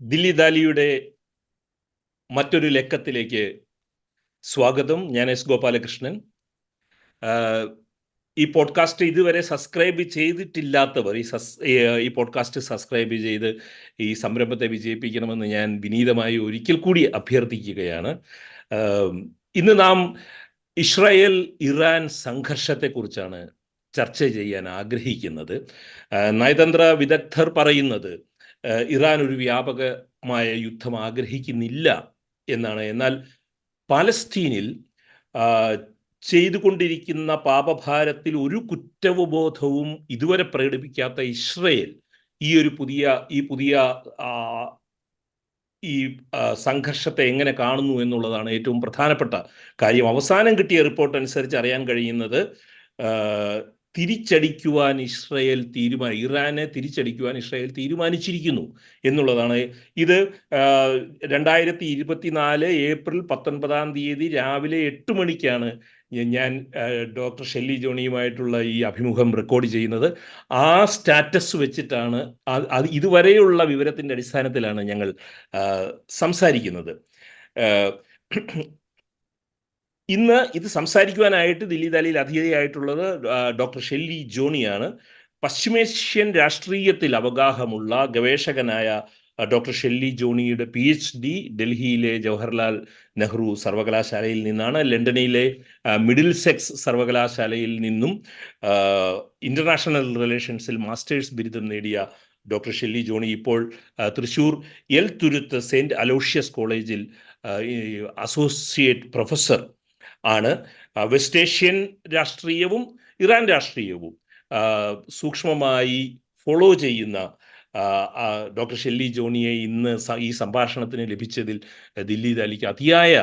ദില്ലി ദാലിയുടെ മറ്റൊരു ലക്കത്തിലേക്ക് സ്വാഗതം. ഞാൻ എസ് ഗോപാലകൃഷ്ണൻ. ഈ പോഡ്കാസ്റ്റ് ഇതുവരെ സബ്സ്ക്രൈബ് ചെയ്തിട്ടില്ലാത്തവർ ഈ സസ് ഈ- പോഡ്കാസ്റ്റ് സബ്സ്ക്രൈബ് ചെയ്ത് ഈ സംരംഭത്തെ വിജയിപ്പിക്കണമെന്ന് ഞാൻ വിനീതമായി ഒരിക്കൽ കൂടി അഭ്യർത്ഥിക്കുകയാണ്. ഇന്ന് നാം ഇസ്രായേൽ ഇറാൻ സംഘർഷത്തെക്കുറിച്ചാണ് ചർച്ച ചെയ്യാൻ ആഗ്രഹിക്കുന്നത്. നയതന്ത്ര വിദഗ്ധർ പറയുന്നത് ഇറാൻ ഒരു വ്യാപകമായ യുദ്ധം ആഗ്രഹിക്കുന്നില്ല എന്നാണ്. എന്നാൽ പാലസ്തീനിൽ ചെയ്തുകൊണ്ടിരിക്കുന്ന പാപഭാരത്തിൽ ഒരു കുറ്റവബോധവും ഇതുവരെ പ്രകടിപ്പിക്കാത്ത ഇസ്രയേൽ ഈ ഒരു പുതിയ ഈ പുതിയ ഈ സംഘർഷത്തെ എങ്ങനെ കാണുന്നു എന്നുള്ളതാണ് ഏറ്റവും പ്രധാനപ്പെട്ട കാര്യം. അവസാനം കിട്ടിയ റിപ്പോർട്ട് അനുസരിച്ച് അറിയാൻ കഴിയുന്നത് തിരിച്ചടിക്കുവാൻ ഇസ്രയേൽ തീരുമാനം ഇറാനെ തിരിച്ചടിക്കുവാൻ ഇസ്രയേൽ തീരുമാനിച്ചിരിക്കുന്നു എന്നുള്ളതാണ്. ഇത് രണ്ടായിരത്തി ഇരുപത്തിനാല് ഏപ്രിൽ പത്തൊൻപതാം തീയതി രാവിലെ എട്ട് മണിക്കാണ് ഞാൻ ഡോക്ടർ ഷെല്ലി ജോണിയുമായിട്ടുള്ള ഈ അഭിമുഖം റെക്കോർഡ് ചെയ്യുന്നത്. ആ സ്റ്റാറ്റസ് വെച്ചിട്ടാണ് അത് ഇതുവരെയുള്ള വിവരത്തിന്റെ അടിസ്ഥാനത്തിലാണ് ഞങ്ങൾ സംസാരിക്കുന്നത്. ഇന്ന് ഇത് സംസാരിക്കുവാനായിട്ട് ദില്ലി ദാലിയിൽ അതിഥിയായിട്ടുള്ളത് ഡോക്ടർ ഷെല്ലി ജോണിയാണ്. പശ്ചിമേഷ്യൻ രാഷ്ട്രീയത്തിൽ അവഗാഹമുള്ള ഗവേഷകനായ ഡോക്ടർ ഷെല്ലി ജോണിയുടെ പി എച്ച് ഡി ഡൽഹിയിലെ ജവഹർലാൽ നെഹ്റു സർവകലാശാലയിൽ നിന്നാണ്. ലണ്ടനിലെ മിഡിൽ സെക്സ് സർവകലാശാലയിൽ നിന്നും ഇന്റർനാഷണൽ റിലേഷൻസിൽ മാസ്റ്റേഴ്സ് ബിരുദം നേടിയ ഡോക്ടർ ഷെല്ലി ജോണി ഇപ്പോൾ Thrissur Elthuruth saint Aloysius കോളേജിൽ അസോസിയേറ്റ് പ്രൊഫസർ. ആണ്. വെസ്റ്റേഷ്യൻ വെസ്റ്റ് ഏഷ്യൻ രാഷ്ട്രീയവും ഇറാൻ രാഷ്ട്രീയവും സൂക്ഷ്മമായി ഫോളോ ചെയ്യുന്ന ഡോക്ടർ ഷെല്ലി ജോണിയെ ഇന്ന് ഈ സംഭാഷണത്തിന് ലഭിച്ചതിൽ ദില്ലി ദാലിക്ക് അതിയായ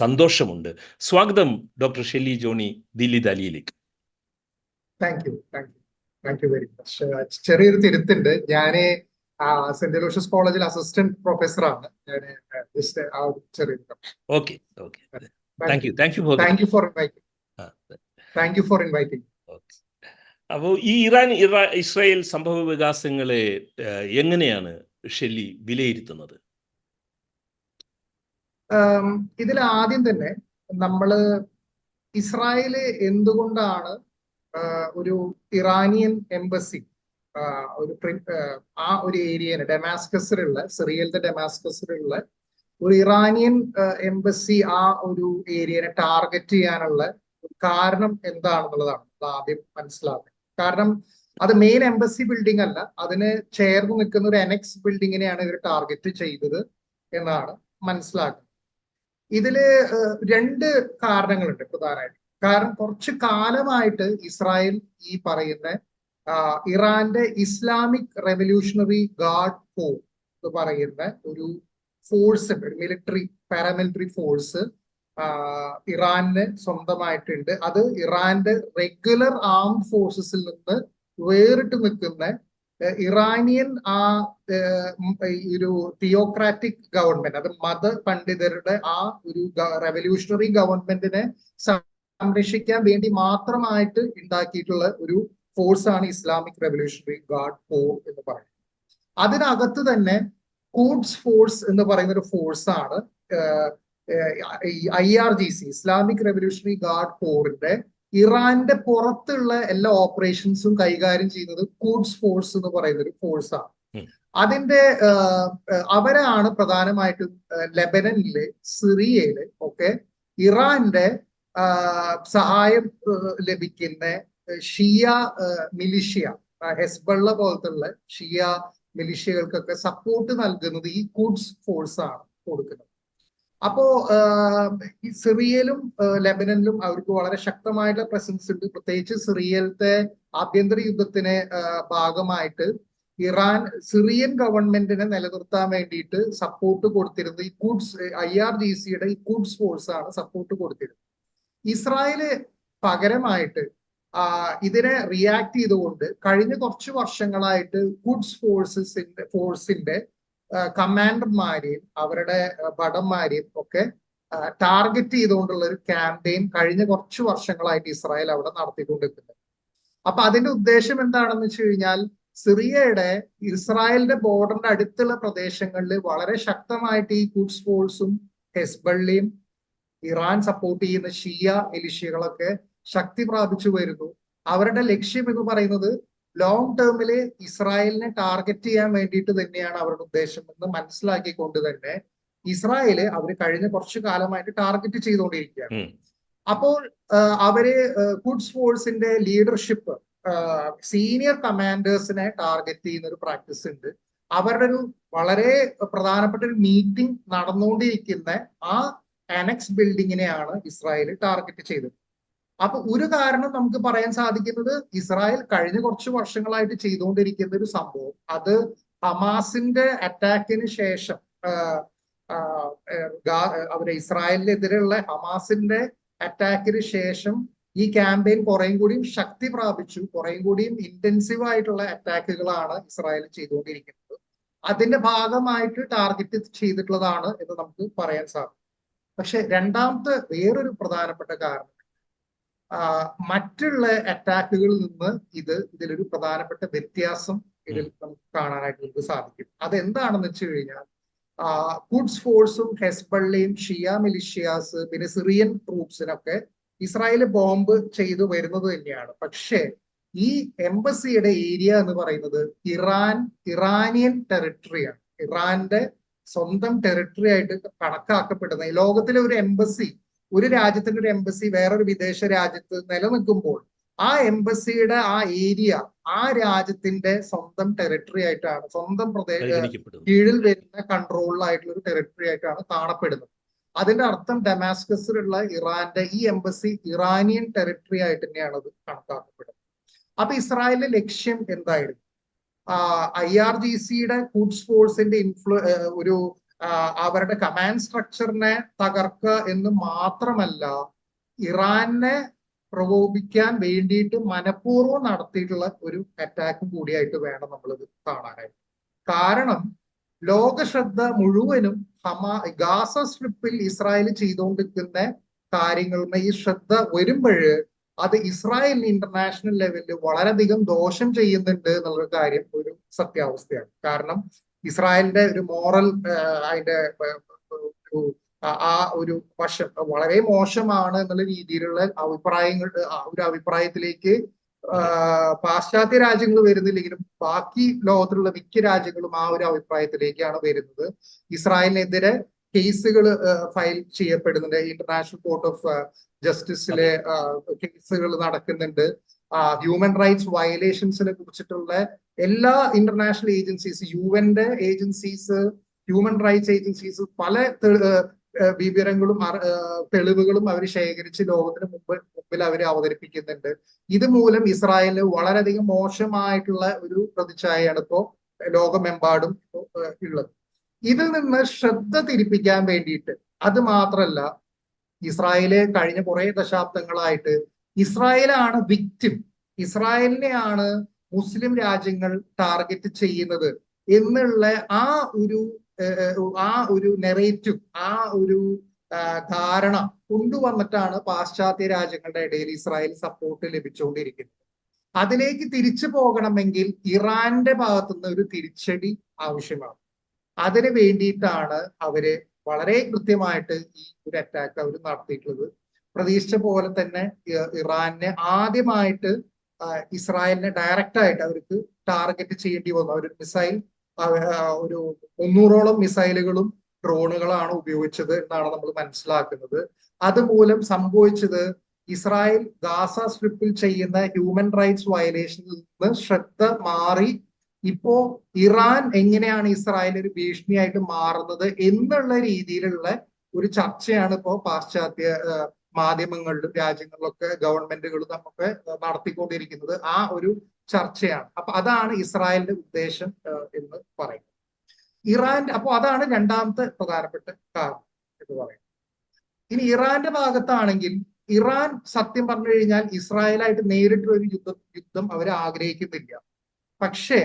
സന്തോഷമുണ്ട്. സ്വാഗതം doctor Shelly Johny Delhi ദാലിയിലേക്ക്. Thank you thank you thank you very much ചെറിയൊരു തിരുത്തുണ്ട്. ഞാൻ സെന്റ് ലൂഷ്യസ് കോളേജിൽ അസിസ്റ്റന്റ് പ്രൊഫസറാണ് ഞാൻ ജസ്റ്റ് ആ okay okay thank you thank you for thank you for inviting thank you for inviting അപ്പോൾ ഈ ഇറാൻ ഇറാ ഇസ്രായേൽ സംഭവ വികാസങ്ങളെ എങ്ങനെയാണ് ഷെല്ലി വിലയിരുത്തുന്നത്? ഇതിൽ ആദ്യം തന്നെ നമ്മൾ ഇസ്രായേൽ എന്തുകൊണ്ടാണ് ഒരു ഇറാനിയൻ എംബസി ഒരു ആ, ആ ഒരു ഏരിയന് ഡെമാസ്കസിലുള്ള സിറിയലിന്റെ ഡെമാസ്കസിലുള്ള ഒരു ഇറാനിയൻ എംബസി ആ ഒരു ഏരിയനെ ടാർഗറ്റ് ചെയ്യാനുള്ള കാരണം എന്താണെന്നുള്ളതാണ് ആദ്യം മനസ്സിലാക്കുന്നത് കാരണം അത് മെയിൻ എംബസി ബിൽഡിംഗ് അല്ല അതിന് ചേർന്ന് നിൽക്കുന്ന ഒരു എനക്സ് ബിൽഡിങ്ങിനെയാണ് ഇവർ ടാർഗറ്റ് ചെയ്തത് എന്നാണ് മനസ്സിലാക്കുന്നത്. ഇതിൽ രണ്ട് കാരണങ്ങളുണ്ട് പ്രധാനമായിട്ട്. കാരണം കുറച്ച് കാലമായിട്ട് ഇസ്രായേൽ ഈ പറയുന്ന ഇറാന്റെ ഇസ്ലാമിക് റെവല്യൂഷണറി ഗാർഡ് കോ എന്ന് പറയുന്ന ഒരു ഫോഴ്സ് ഉണ്ട്. മിലിറ്ററി പാരാമിലിറ്ററി ഫോഴ്സ് ഇറാന് സ്വന്തമായിട്ടുണ്ട്. അത് ഇറാന്റെ റെഗുലർ ആം ഫോഴ്സസിൽ നിന്ന് വേറിട്ട് നിൽക്കുന്ന ഇറാനിയൻ ആ ഒരു തിയോക്രാറ്റിക് ഗവൺമെന്റ് അത് മത പണ്ഡിതരുടെ ആ ഒരു റെവല്യൂഷണറി ഗവൺമെന്റിനെ സംരക്ഷിക്കാൻ വേണ്ടി മാത്രമായിട്ട് ഉണ്ടാക്കിയിട്ടുള്ള ഒരു ഫോഴ്സാണ് ഇസ്ലാമിക് റെവല്യൂഷണറി ഗാർഡ് ഫോർ എന്ന് പറയുന്നത്. അതിനകത്ത് തന്നെ കൂഡ്സ് ഫോഴ്സ് എന്ന് പറയുന്ന ഒരു ഫോഴ്സ് ആണ് I R G C Islamic revolutionary guard കോറിന്റെ ഇറാന്റെ പുറത്തുള്ള എല്ലാ ഓപ്പറേഷൻസും കൈകാര്യം ചെയ്യുന്നത് കൂഡ്സ് ഫോഴ്സ് എന്ന് പറയുന്ന ഒരു ഫോഴ്സ് ആണ് അതിന്റെ അവരാണ് പ്രധാനമായിട്ടും ലെബനനിലെ സിറിയയിൽ ഒക്കെ ഇറാന്റെ സഹായം ലഭിക്കുന്ന ഷിയ മിലിഷ്യ ഹെസ്ബള്ള പോലത്തുള്ള ഷിയ മിലിഷ്യകൾക്കൊക്കെ സപ്പോർട്ട് നൽകുന്നത് ഈ കുഡ്സ് ഫോഴ്സ് ആണ് കൊടുക്കുന്നത്. അപ്പോ ഈ സിറിയയിലും ലെബനനിലും അവർക്ക് വളരെ ശക്തമായിട്ടുള്ള പ്രസൻസ് ഉണ്ട്. പ്രത്യേകിച്ച് സിറിയയിലത്തെ ആഭ്യന്തര യുദ്ധത്തിന് ഭാഗമായിട്ട് ഇറാൻ സിറിയൻ ഗവൺമെന്റിനെ നിലനിർത്താൻ വേണ്ടിയിട്ട് സപ്പോർട്ട് കൊടുത്തിരുന്നത് ഈ കുഡ്സ് ഐ ആർ ജി സിയുടെ ഈ കുഡ്സ് ഫോഴ്സ് ആണ് സപ്പോർട്ട് കൊടുത്തിരുന്നത്. ഇസ്രായേൽ പകരമായിട്ട് ഇതിനെ റിയാക്ട് ചെയ്തുകൊണ്ട് കഴിഞ്ഞ കുറച്ച് വർഷങ്ങളായിട്ട് ഗുഡ്സ് ഫോഴ്സസിന്റെ ഫോഴ്സിന്റെ കമാൻഡർമാരെയും അവരുടെ ഭടന്മാരെയും ഒക്കെ ടാർഗറ്റ് ചെയ്തുകൊണ്ടുള്ള ഒരു ക്യാമ്പയിൻ കഴിഞ്ഞ കുറച്ച് വർഷങ്ങളായിട്ട് ഇസ്രായേൽ അവിടെ നടത്തിക്കൊണ്ടിരിക്കുന്നത് അപ്പൊ അതിന്റെ ഉദ്ദേശം എന്താണെന്ന് വെച്ച് കഴിഞ്ഞാൽ സിറിയയുടെ ഇസ്രായേലിന്റെ ബോർഡറിന്റെ അടുത്തുള്ള പ്രദേശങ്ങളിൽ വളരെ ശക്തമായിട്ട് ഈ ഗുഡ്സ് ഫോഴ്സും ഹെസ്ബള്ളിയും ഇറാൻ സപ്പോർട്ട് ചെയ്യുന്ന ഷിയ മിലിഷ്യകളൊക്കെ ശക്തി പ്രാപിച്ചു വരുന്നു. അവരുടെ ലക്ഷ്യം എന്ന് പറയുന്നത് ലോങ് ടേമിൽ ഇസ്രായേലിനെ ടാർഗറ്റ് ചെയ്യാൻ വേണ്ടിയിട്ട് തന്നെയാണ് അവരുടെ ഉദ്ദേശം എന്ന് മനസ്സിലാക്കിക്കൊണ്ട് തന്നെ ഇസ്രായേൽ അവർ കഴിഞ്ഞ കുറച്ചു കാലമായിട്ട് ടാർഗറ്റ് ചെയ്തുകൊണ്ടിരിക്കുകയാണ്. അപ്പോൾ അവർ കുഡ്സ് ഫോഴ്സിന്റെ ലീഡർഷിപ്പ് സീനിയർ കമാൻഡേഴ്സിനെ ടാർഗറ്റ് ചെയ്യുന്ന ഒരു പ്രാക്ടീസ് ഉണ്ട്. അവരുടെ ഒരു വളരെ പ്രധാനപ്പെട്ട ഒരു മീറ്റിംഗ് നടന്നുകൊണ്ടിരിക്കുന്ന ആ അനക്സ് ബിൽഡിങ്ങിനെയാണ് ഇസ്രായേൽ ടാർഗറ്റ് ചെയ്തത്. അപ്പൊ ഒരു കാരണം നമുക്ക് പറയാൻ സാധിക്കുന്നത് ഇസ്രായേൽ കഴിഞ്ഞ കുറച്ച് വർഷങ്ങളായിട്ട് ചെയ്തുകൊണ്ടിരിക്കുന്ന ഒരു സംഭവം. അത് ഹമാസിന്റെ അറ്റാക്കിന് ശേഷം അവരെ ഇസ്രായേലിനെതിരെയുള്ള ഹമാസിന്റെ അറ്റാക്കിന് ശേഷം ഈ ക്യാമ്പയിൻ കുറേയും കൂടിയും ശക്തി പ്രാപിച്ചു. കുറേയും കൂടിയും ഇന്റൻസീവ് ആയിട്ടുള്ള അറ്റാക്കുകളാണ് ഇസ്രായേൽ ചെയ്തുകൊണ്ടിരിക്കുന്നത്. അതിന്റെ ഭാഗമായിട്ട് ടാർഗറ്റ് ചെയ്തിട്ടുള്ളതാണ് എന്ന് നമുക്ക് പറയാൻ സാധിക്കും. പക്ഷെ രണ്ടാമത്തെ വേറൊരു പ്രധാനപ്പെട്ട കാരണം മറ്റുള്ള അറ്റാക്കുകളിൽ നിന്ന് ഇത് ഇതിലൊരു പ്രധാനപ്പെട്ട വ്യത്യാസം ഇതിൽ നമുക്ക് കാണാനായിട്ട് നമുക്ക് സാധിക്കും. അതെന്താണെന്ന് വെച്ച് കഴിഞ്ഞാൽ ഗുഡ്സ് ഫോഴ്സും ഹെസ്ബള്ളിയും ഷിയ മിലിഷ്യാസ് പിന്നെ സിറിയൻ ട്രൂപ്സിനൊക്കെ ഇസ്രായേൽ ബോംബ് ചെയ്തു വരുന്നത് തന്നെയാണ്. പക്ഷേ ഈ എംബസിയുടെ ഏരിയ എന്ന് പറയുന്നത് ഇറാൻ ഇറാനിയൻ ടെറിട്ടറിയാണ് ഇറാന്റെ സ്വന്തം ടെറിട്ടറി ആയിട്ട് കണക്കാക്കപ്പെടുന്ന ലോകത്തിലെ ഒരു എംബസി ഒരു രാജ്യത്തിന്റെ ഒരു എംബസി വേറൊരു വിദേശ രാജ്യത്ത് നിലനിൽക്കുമ്പോൾ ആ എംബസിയുടെ ആ ഏരിയ ആ രാജ്യത്തിന്റെ സ്വന്തം ടെറിട്ടറി ആയിട്ടാണ് സ്വന്തം പ്രദേശ കീഴിൽ വരുന്ന കൺട്രോളിലായിട്ടുള്ള ഒരു ടെറിട്ടറി ആയിട്ടാണ് കാണപ്പെടുന്നത്. അതിന്റെ അർത്ഥം ഡമാസ്കസിലുള്ള ഇറാന്റെ ഈ എംബസി ഇറാനിയൻ ടെറിട്ടറി ആയിട്ട് തന്നെയാണ് അത് കണക്കാക്കപ്പെടുന്നത്. അപ്പൊ ഇസ്രായേലിന്റെ ലക്ഷ്യം എന്തായിരുന്നു? ഐ ആർ ജി സിയുടെ കൂഡ്സ് ഫോഴ്സിന്റെ ഇൻഫ്ലു ഒരു അവരുടെ കമാൻഡ് സ്ട്രക്ചറിനെ തകർക്കുക എന്ന് മാത്രമല്ല ഇറാനെ പ്രകോപിക്കാൻ വേണ്ടിയിട്ട് മനഃപൂർവം നടത്തിയിട്ടുള്ള ഒരു അറ്റാക്കും കൂടിയായിട്ട് വേണം നമ്മളിത് കാണാനായിട്ട്. കാരണം ലോക ശ്രദ്ധ മുഴുവനും ഹമാ ഗാസ സ്ട്രിപ്പിൽ ഇസ്രായേൽ ചെയ്തുകൊണ്ടിരിക്കുന്ന കാര്യങ്ങളുമേ ഈ ശ്രദ്ധ വരുമ്പോൾ അത് ഇസ്രായേലിന് ഇന്റർനാഷണൽ ലെവലിൽ വളരെയധികം ദോഷം ചെയ്യുന്നുണ്ട് എന്നുള്ളൊരു കാര്യം ഒരു സത്യാവസ്ഥയാണ്. കാരണം ഇസ്രായേലിന്റെ ഒരു മോറൽ അതിന്റെ ഒരു ആ ഒരു വശം വളരെ മോശമാണ് എന്നുള്ള രീതിയിലുള്ള അഭിപ്രായങ്ങൾ ഒരു അഭിപ്രായത്തിലേക്ക് പാശ്ചാത്യ രാജ്യങ്ങൾ വരുന്നില്ലെങ്കിലും ബാക്കി ലോകത്തിലുള്ള മിക്ക രാജ്യങ്ങളും ആ ഒരു അഭിപ്രായത്തിലേക്കാണ് വരുന്നത്. ഇസ്രായേലിനെതിരെ കേസുകൾ ഫയൽ ചെയ്യപ്പെടുന്നുണ്ട്. ഇന്റർനാഷണൽ കോർട്ട് ഓഫ് ജസ്റ്റിസിലെ കേസുകൾ നടക്കുന്നുണ്ട്. ഹ്യൂമൻ റൈറ്റ്സ് വയലേഷൻസിനെ കുറിച്ചിട്ടുള്ള എല്ലാ ഇന്റർനാഷണൽ ഏജൻസീസ് യു എന്റെ ഏജൻസീസ് ഹ്യൂമൻ റൈറ്റ്സ് ഏജൻസീസ് പല വിവരങ്ങളും തെളിവുകളും അവർ ശേഖരിച്ച് ലോകത്തിന് മുമ്പ് മുമ്പിൽ അവർ അവതരിപ്പിക്കുന്നുണ്ട്. ഇത് മൂലം ഇസ്രായേലിന് വളരെയധികം മോശമായിട്ടുള്ള ഒരു പ്രതിച്ഛായയാണ് ഇപ്പോ ലോകമെമ്പാടും ഉള്ളത്. ഇതിൽ നിന്ന് ശ്രദ്ധ തിരിപ്പിക്കാൻ വേണ്ടിയിട്ട് അത് മാത്രല്ല ഇസ്രായേൽ കഴിഞ്ഞ കുറെ ദശാബ്ദങ്ങളായിട്ട് ഇസ്രായേലാണ് വിക്റ്റിം ഇസ്രായേലിനെയാണ് മുസ്ലിം രാജ്യങ്ങൾ ടാർഗറ്റ് ചെയ്യുന്നത് എന്നുള്ള ആ ഒരു ആ ഒരു നെറേറ്റീവ് ആ ഒരു ധാരണ കൊണ്ടുവന്നിട്ടാണ് പാശ്ചാത്യ രാജ്യങ്ങളുടെ ഇടയിൽ ഇസ്രായേൽ സപ്പോർട്ട് ലഭിച്ചുകൊണ്ടിരിക്കുന്നത്. അതിലേക്ക് തിരിച്ചു പോകണമെങ്കിൽ ഇറാന്റെ ഭാഗത്തുനിന്ന് ഒരു തിരിച്ചടി ആവശ്യമാണ്. അതിന് വേണ്ടിയിട്ടാണ് അവർ വളരെ കൃത്യമായിട്ട് ഈ ഒരു അറ്റാക്ക് അവർ നടത്തിയിട്ടുള്ളത്. പ്രതീക്ഷിച്ച പോലെ തന്നെ ഇറാനെ ആദ്യമായിട്ട് ഇസ്രായേലിനെ ഡയറക്റ്റ് ആയിട്ട് അവർക്ക് ടാർഗറ്റ് ചെയ്യേണ്ടി വന്നു. അവർ മിസൈൽ ഒരു മുന്നൂറോളം മിസൈലുകളും ഡ്രോണുകളാണ് ഉപയോഗിച്ചത് എന്നാണ് നമ്മൾ മനസ്സിലാക്കുന്നത്. അതുമൂലം സംഭവിച്ചത് ഇസ്രായേൽ ഗാസ സ്ട്രിപ്പിൽ ചെയ്യുന്ന ഹ്യൂമൻ റൈറ്റ്സ് വയലേഷനിൽ നിന്ന് ശ്രദ്ധ മാറി ഇപ്പോ ഇറാൻ എങ്ങനെയാണ് ഇസ്രായേൽ ഒരു ഭീഷണിയായിട്ട് മാറുന്നത് എന്നുള്ള രീതിയിലുള്ള ഒരു ചർച്ചയാണ് ഇപ്പോ പാശ്ചാത്യ മാധ്യമങ്ങളിലും രാജ്യങ്ങളിലൊക്കെ ഗവൺമെന്റുകളും നമുക്ക് നടത്തിക്കൊണ്ടിരിക്കുന്നത് ആ ഒരു ചർച്ചയാണ്. അപ്പൊ അതാണ് ഇസ്രായേലിന്റെ ഉദ്ദേശം എന്ന് പറയുന്നത്. ഇറാന്റെ അപ്പൊ അതാണ് രണ്ടാമത്തെ പ്രധാനപ്പെട്ട കാരണം എന്ന് പറയുന്നത്. ഇനി ഇറാന്റെ ഭാഗത്താണെങ്കിൽ ഇറാൻ സത്യം പറഞ്ഞു കഴിഞ്ഞാൽ ഇസ്രായേലായിട്ട് നേരിട്ടുള്ള ഒരു യുദ്ധം യുദ്ധം അവർ ആഗ്രഹിക്കുന്നില്ല. പക്ഷേ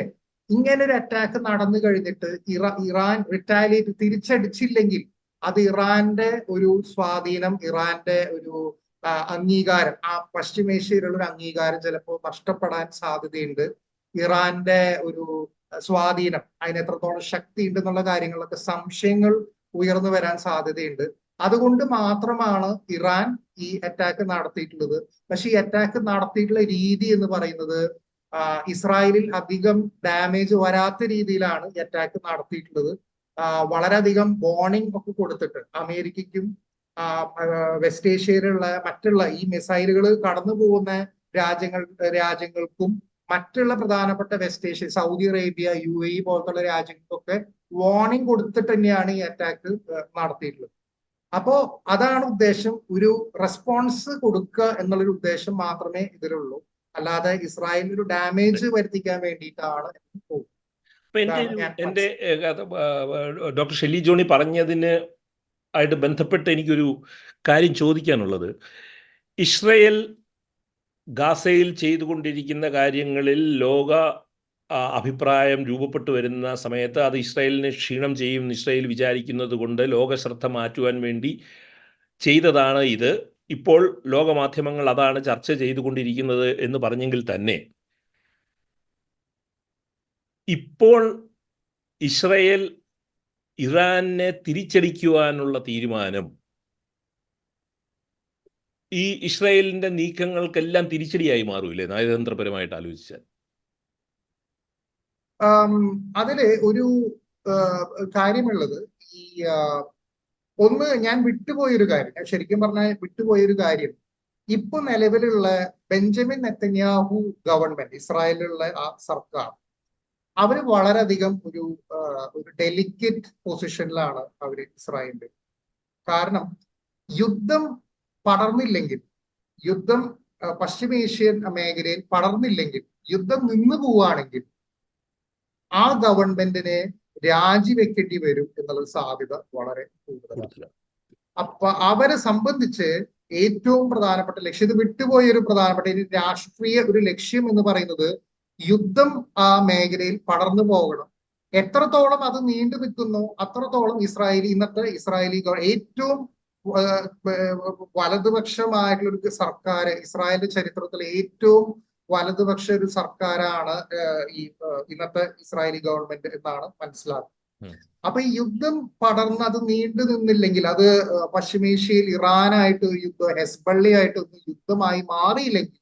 ഇങ്ങനെ ഒരു അറ്റാക്ക് നടന്നു കഴിഞ്ഞിട്ട് ഇറ ഇറാൻ റിറ്റാലിയേറ്റ് തിരിച്ചടിച്ചില്ലെങ്കിൽ അത് ഇറാന്റെ ഒരു സ്വാധീനം ഇറാന്റെ ഒരു അംഗീകാരം. ആ പശ്ചിമേഷ്യയിലുള്ള ഒരു അംഗീകാരം ചിലപ്പോൾ നഷ്ടപ്പെടാൻ സാധ്യതയുണ്ട്. ഇറാന്റെ ഒരു സ്വാധീനം അതിന് എത്രത്തോളം ശക്തി ഉണ്ട് എന്നുള്ള കാര്യങ്ങളൊക്കെ സംശയങ്ങൾ ഉയർന്നു വരാൻ സാധ്യതയുണ്ട്. അതുകൊണ്ട് മാത്രമാണ് ഇറാൻ ഈ അറ്റാക്ക് നടത്തിയിട്ടുള്ളത്. പക്ഷെ ഈ അറ്റാക്ക് നടത്തിയിട്ടുള്ള രീതി എന്ന് പറയുന്നത് ഇസ്രായേലിൽ അധികം ഡാമേജ് വരാത്ത രീതിയിലാണ് ഈ അറ്റാക്ക് നടത്തിയിട്ടുള്ളത്. വളരെയധികം വാർണിംഗ് ഒക്കെ കൊടുത്തിട്ട് അമേരിക്കയ്ക്കും വെസ്റ്റ് ഏഷ്യയിലുള്ള മറ്റുള്ള ഈ മിസൈലുകൾ കടന്നു പോകുന്ന രാജ്യങ്ങൾ രാജ്യങ്ങൾക്കും മറ്റുള്ള പ്രധാനപ്പെട്ട West Asia Saudi Arabia U A പോലത്തുള്ള രാജ്യങ്ങൾക്കൊക്കെ വാർണിംഗ് കൊടുത്തിട്ട് തന്നെയാണ് ഈ അറ്റാക്ക് നടത്തിയിട്ടുള്ളത്. അപ്പോ അതാണ് ഉദ്ദേശം. ഒരു റെസ്പോൺസ് കൊടുക്കുക എന്നുള്ളൊരു ഉദ്ദേശം മാത്രമേ ഇതിലുള്ളൂ. അല്ലാതെ ഇസ്രായേലിന് ഒരു ഡാമേജ് വരുത്തിക്കാൻ വേണ്ടിയിട്ടാണ് അപ്പൊ എന്റെ എന്റെ ഡോക്ടർ ഷെലി ജോണി പറഞ്ഞതിന് ആയിട്ട് ബന്ധപ്പെട്ട് എനിക്കൊരു കാര്യം ചോദിക്കാനുള്ളത്. ഇസ്രയേൽ ഗാസയിൽ ചെയ്തുകൊണ്ടിരിക്കുന്ന കാര്യങ്ങളിൽ ലോക അഭിപ്രായം രൂപപ്പെട്ടു വരുന്ന സമയത്ത് അത് ഇസ്രായേലിനെ ക്ഷീണം ചെയ്യും ഇസ്രായേൽ വിചാരിക്കുന്നത് കൊണ്ട് ലോക ശ്രദ്ധ മാറ്റുവാൻ വേണ്ടി ചെയ്തതാണ് ഇത്. ഇപ്പോൾ ലോകമാധ്യമങ്ങൾ അതാണ് ചർച്ച ചെയ്തുകൊണ്ടിരിക്കുന്നത് എന്ന് പറഞ്ഞെങ്കിൽ തന്നെ ഇപ്പോൾ ഇസ്രയേൽ ഇറാനെ തിരിച്ചടിക്കുവാനുള്ള തീരുമാനം. ഈ ഇസ്രയേലിന്റെ നീക്കങ്ങൾക്കെല്ലാം തിരിച്ചടിയായി മാറൂലേ നയതന്ത്രപരമായിട്ട് ആലോചിച്ചാൽ. അതിൽ ഒരു കാര്യമുള്ളത് ഈ ഒന്ന് ഞാൻ വിട്ടുപോയൊരു കാര്യം. ഞാൻ ശരിക്കും പറഞ്ഞാൽ വിട്ടുപോയൊരു കാര്യം. ഇപ്പൊ നിലവിലുള്ള ബെഞ്ചമിൻ നെത്തന്യാഹു ഗവൺമെന്റ് ഇസ്രായേലിലുള്ള ആ സർക്കാർ അവർ വളരെയധികം ഒരു ഒരു ഡെലിക്കേറ്റ് പൊസിഷനിലാണ് അവർ ഇസ്രായേലിന്റെ കാരണം യുദ്ധം പടർന്നില്ലെങ്കിൽ യുദ്ധം പശ്ചിമേഷ്യൻ മേഖലയിൽ പടർന്നില്ലെങ്കിൽ യുദ്ധം നിന്നു പോവുകയാണെങ്കിൽ ആ ഗവൺമെന്റിനെ രാജിവെക്കേണ്ടി വരും എന്നുള്ള സാധ്യത വളരെ കൂടുതലാണ്. അപ്പൊ അവരെ സംബന്ധിച്ച് ഏറ്റവും പ്രധാനപ്പെട്ട ലക്ഷ്യം ഇത് വിട്ടുപോയ ഒരു പ്രധാനപ്പെട്ട രാഷ്ട്രീയ ഒരു ലക്ഷ്യം എന്ന് പറയുന്നത് യുദ്ധം ആ മേഖലയിൽ പടർന്നു പോകണം. എത്രത്തോളം അത് നീണ്ടു നിൽക്കുന്നു അത്രത്തോളം ഇസ്രായേലി ഇന്നത്തെ ഇസ്രായേലി ഏറ്റവും വലതുപക്ഷമായിട്ടുള്ള ഒരു സർക്കാർ ഇസ്രായേലിന്റെ ചരിത്രത്തിൽ ഏറ്റവും വലതുപക്ഷ ഒരു സർക്കാരാണ് ഈ ഇന്നത്തെ ഇസ്രായേലി ഗവൺമെന്റ് എന്നാണ് മനസ്സിലാക്കുന്നത്. അപ്പൊ ഈ യുദ്ധം പടർന്ന് അത് നീണ്ടു നിന്നില്ലെങ്കിൽ അത് പശ്ചിമേഷ്യയിൽ ഇറാനായിട്ട് യുദ്ധം ഹെസ്ബള്ളിയായിട്ട് യുദ്ധമായി മാറിയില്ലെങ്കിൽ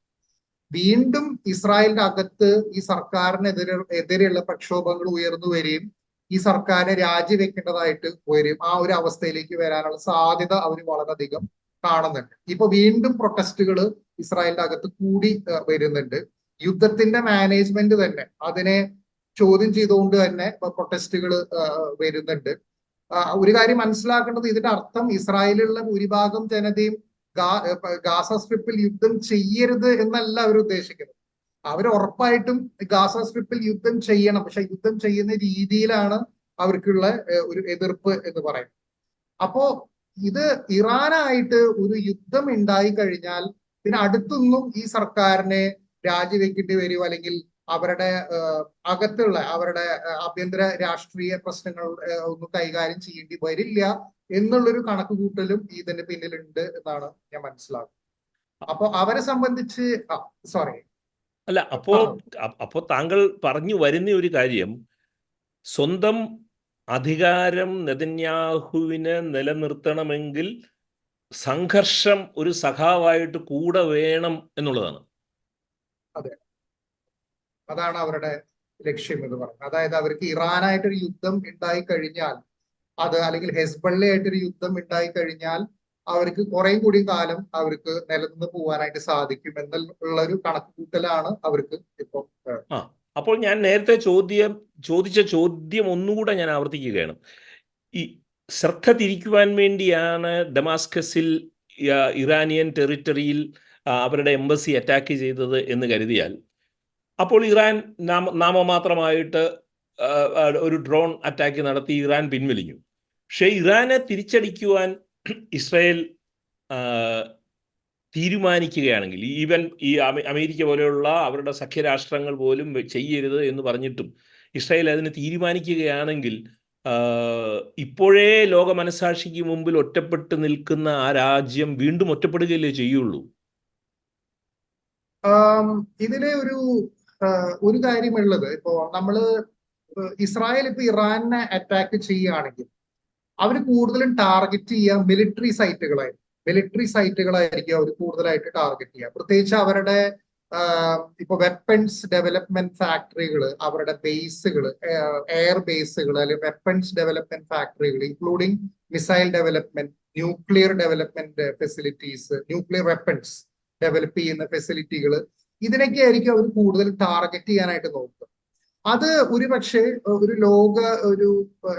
വീണ്ടും ഇസ്രായേലിന്റെ അകത്ത് ഈ സർക്കാരിനെതിരെ എതിരെയുള്ള പ്രക്ഷോഭങ്ങൾ ഉയർന്നു വരികയും ഈ സർക്കാരിനെ രാജിവെക്കേണ്ടതായിട്ട് വരും ആ ഒരു അവസ്ഥയിലേക്ക് വരാനുള്ള സാധ്യത അവർ വളരെയധികം കാണുന്നുണ്ട്. ഇപ്പൊ വീണ്ടും പ്രൊട്ടസ്റ്റുകൾ ഇസ്രായേലിന്റെ അകത്ത് കൂടി വരുന്നുണ്ട്. യുദ്ധത്തിന്റെ മാനേജ്മെന്റ് തന്നെ അതിനെ ചോദ്യം ചെയ്തുകൊണ്ട് തന്നെ പ്രൊട്ടസ്റ്റുകൾ വരുന്നുണ്ട്. ഒരു കാര്യം മനസ്സിലാക്കേണ്ടത് ഇതിന്റെ അർത്ഥം ഇസ്രായേലിലുള്ള ഭൂരിഭാഗം ജനതയും ഗാസ സ്ട്രിപ്പിൽ യുദ്ധം ചെയ്യരുത് എന്നല്ല അവർ ഉദ്ദേശിക്കുന്നത്. അവർ ഉറപ്പായിട്ടും ഗാസ സ്ട്രിപ്പിൽ യുദ്ധം ചെയ്യണം. പക്ഷെ യുദ്ധം ചെയ്യുന്ന രീതിയിലാണ് അവർക്കുള്ള ഒരു എതിർപ്പ് എന്ന് പറയുന്നത്. അപ്പോ ഇത് ഇറാനായിട്ട് ഒരു യുദ്ധം ഉണ്ടായി കഴിഞ്ഞാൽ പിന്നെ അടുത്തൊന്നും ഈ സർക്കാരിനെ രാജിവെക്കേണ്ടി വരും അല്ലെങ്കിൽ അവരുടെ അകത്തുള്ള അവരുടെ ആഭ്യന്തര രാഷ്ട്രീയ പ്രശ്നങ്ങൾ ഒന്നും കൈകാര്യം ചെയ്യേണ്ടി വരില്ല. എന്നുള്ളൊരു കണക്ക് കൂട്ടലും ഇതിന്റെ പിന്നിലുണ്ട് എന്നാണ് ഞാൻ മനസ്സിലാക്കുന്നത്. അപ്പോ അവരെ സംബന്ധിച്ച് സോറി അല്ല അപ്പോ അപ്പോ താങ്കൾ പറഞ്ഞു വരുന്ന ഒരു കാര്യം സ്വന്തം അധികാരം നെതന്യാഹുവിനെ നിലനിർത്തണമെങ്കിൽ സംഘർഷം ഒരു സഖാവായിട്ട് കൂടെ വേണം എന്നുള്ളതാണ്. അതെ. അതാണ് അവരുടെ ലക്ഷ്യം എന്ന് പറഞ്ഞത് അതായത് അവർക്ക് ഇറാനായിട്ടൊരു യുദ്ധം ഉണ്ടായി കഴിഞ്ഞാൽ അത് അല്ലെങ്കിൽ ഹെസ്ബള്ളി ആയിട്ടൊരു യുദ്ധം ഉണ്ടായി കഴിഞ്ഞാൽ അവർക്ക് കുറേ കൂടി കാലം അവർക്ക് നിലനിന്ന് പോകാനായിട്ട് സാധിക്കും എന്നുള്ള ഒരു കണക്കുകൂട്ടലാണ് അവർക്ക് ഇപ്പൊ അപ്പോൾ ഞാൻ നേരത്തെ ചോദ്യം ചോദിച്ച ചോദ്യം ഒന്നുകൂടെ ഞാൻ ആവർത്തിക്കുകയാണ്. ഈ ശ്രദ്ധ തിരിക്കുവാൻ വേണ്ടിയാണ് ഡമാസ്കസിൽ ഇറാനിയൻ ടെറിട്ടറിയിൽ അവരുടെ എംബസി അറ്റാക്ക് ചെയ്തത് എന്ന് കരുതിയാൽ അപ്പോൾ ഇറാൻ നാമ നാമമാത്രമായിട്ട് ഒരു ഡ്രോൺ അറ്റാക്ക് നടത്തി ഇറാൻ പിൻവലിഞ്ഞു. പക്ഷേ ഇറാനെ തിരിച്ചടിക്കുവാൻ ഇസ്രായേൽ തീരുമാനിക്കുകയാണെങ്കിൽ ഈവൻ ഈ അമേരിക്ക പോലെയുള്ള അവരുടെ സഖ്യരാഷ്ട്രങ്ങൾ പോലും ചെയ്യരുത് എന്ന് പറഞ്ഞിട്ടും ഇസ്രായേൽ അതിന് തീരുമാനിക്കുകയാണെങ്കിൽ ഇപ്പോഴേ ലോക മനസാക്ഷിക്ക് മുമ്പിൽ ഒറ്റപ്പെട്ട് നിൽക്കുന്ന ആ രാജ്യം വീണ്ടും ഒറ്റപ്പെടുകയല്ലേ ചെയ്യുള്ളൂ? ഇതിലെ ഒരു ഒരു കാര്യമുള്ളത്. ഇപ്പോ നമ്മൾ ഇസ്രായേൽ ഇപ്പൊ ഇറാനെ അറ്റാക്ക് ചെയ്യുകയാണെങ്കിൽ അവർ കൂടുതലും ടാർഗറ്റ് ചെയ്യുക മിലിറ്ററി സൈറ്റുകളായിരിക്കും മിലിറ്ററി സൈറ്റുകളായിരിക്കും അവർ കൂടുതലായിട്ട് ടാർഗറ്റ് ചെയ്യുക. പ്രത്യേകിച്ച് അവരുടെ ഇപ്പൊ വെപ്പൺസ് ഡെവലപ്മെന്റ് ഫാക്ടറികൾ അവരുടെ ബേസുകൾ എയർ ബേസുകൾ അല്ലെങ്കിൽ വെപ്പൺസ് ഡെവലപ്മെന്റ് ഫാക്ടറികൾ including missile development nuclear development facilities nuclear weapons develop ചെയ്യുന്ന ഫെസിലിറ്റികൾ ഇതിനൊക്കെ ആയിരിക്കും അവർ കൂടുതൽ ടാർഗറ്റ് ചെയ്യാനായിട്ട് നോക്കുക. അത് ഒരുപക്ഷെ ഒരു ലോക ഒരു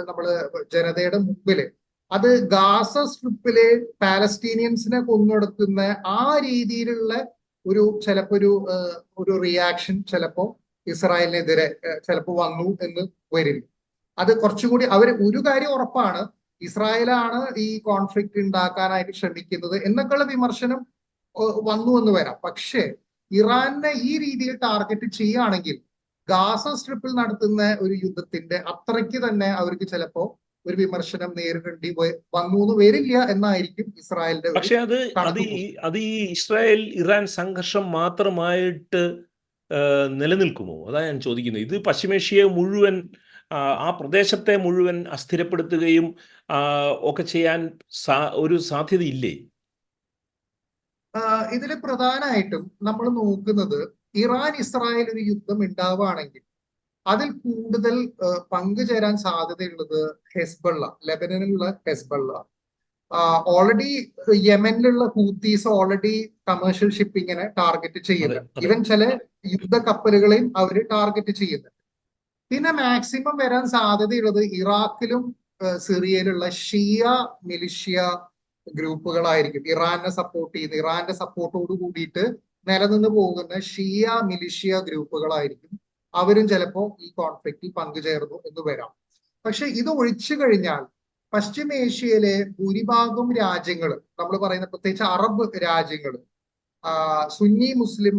നമ്മൾ ജനതയുടെ മുമ്പിൽ അത് ഗാസ സ്ട്രിപ്പിലെ പാലസ്തീനിയൻസിനെ കൊന്നൊടുക്കുന്ന ആ രീതിയിലുള്ള ഒരു ചിലപ്പോ ഒരു ഒരു റിയാക്ഷൻ ചിലപ്പോ ഇസ്രായേലിനെതിരെ ചിലപ്പോ വന്നു എന്ന് വരില്ല അത് കുറച്ചുകൂടി അവർ ഒരു കാര്യം ഉറപ്പാണ് ഇസ്രായേലാണ് ഈ കോൺഫ്ലിക്റ്റ് ഉണ്ടാക്കാനായിട്ട് ശ്രമിക്കുന്നത് എന്നൊക്കെയുള്ള വിമർശനം വന്നു എന്ന് വരാം. പക്ഷേ ഇറാനെ ഈ രീതിയിൽ ടാർഗറ്റ് ചെയ്യുകയാണെങ്കിൽ ഗാസ സ്ട്രിപ്പിൽ നടത്തുന്ന ഒരു യുദ്ധത്തിന്റെ അത്രയ്ക്ക് തന്നെ അവർക്ക് ചിലപ്പോ ഒരു വിമർശനം നേരിടേണ്ടി വന്നു എന്ന് വരില്ല എന്നായിരിക്കും ഇസ്രായേലിന്റെ പക്ഷെ അത് അത് ഈ അത് ഈ ഇസ്രായേൽ ഇറാൻ സംഘർഷം മാത്രമായിട്ട് നിലനിൽക്കുമോ? അതാ ഞാൻ ചോദിക്കുന്നത് ഇത് പശ്ചിമേഷ്യയെ മുഴുവൻ ആ, പ്രദേശത്തെ മുഴുവൻ അസ്ഥിരപ്പെടുത്തുകയും ഒക്കെ ചെയ്യാൻ ഒരു സാധ്യതയില്ലേ? ഇതിൽ പ്രധാനമായിട്ടും നമ്മൾ നോക്കുന്നത് ഇറാൻ ഇസ്രായേൽ ഒരു യുദ്ധം ഉണ്ടാവുകയാണെങ്കിൽ അതിൽ കൂടുതൽ പങ്കുചേരാൻ സാധ്യതയുള്ളത് ഹെസ്ബള്ള ലെബനനിലുള്ള ഹെസ്ബള്ള. ഓൾറെഡി യമനിലുള്ള ഹൂത്തീസ് ഓൾറെഡി കമേഴ്ഷ്യൽ ഷിപ്പിങ്ങിനെ ടാർഗറ്റ് ചെയ്യുന്നുണ്ട് ഇവൻ ചില യുദ്ധ കപ്പലുകളെയും അവർ ടാർഗറ്റ് ചെയ്യുന്നുണ്ട് പിന്നെ മാക്സിമം വരാൻ സാധ്യതയുള്ളത് ഇറാഖിലും സിറിയയിലുള്ള ഷിയ മിലിഷ്യ ഗ്രൂപ്പുകളായിരിക്കും. ഇറാനെ സപ്പോർട്ട് ചെയ്യുന്ന. ഇറാന്റെ സപ്പോർട്ടോട് കൂടിയിട്ട് നിലനിന്ന് പോകുന്ന ഷിയ മിലിഷ്യ ഗ്രൂപ്പുകളായിരിക്കും അവരും ചിലപ്പോൾ ഈ കോൺഫ്ലിക്റ്റിൽ പങ്കുചേർന്നു എന്ന് വരാം. പക്ഷെ ഇത് ഒഴിച്ചു കഴിഞ്ഞാൽ പശ്ചിമേഷ്യയിലെ ഭൂരിഭാഗം രാജ്യങ്ങൾ നമ്മൾ പറയുന്ന പ്രത്യേകിച്ച് അറബ് രാജ്യങ്ങൾ സുന്നി മുസ്ലിം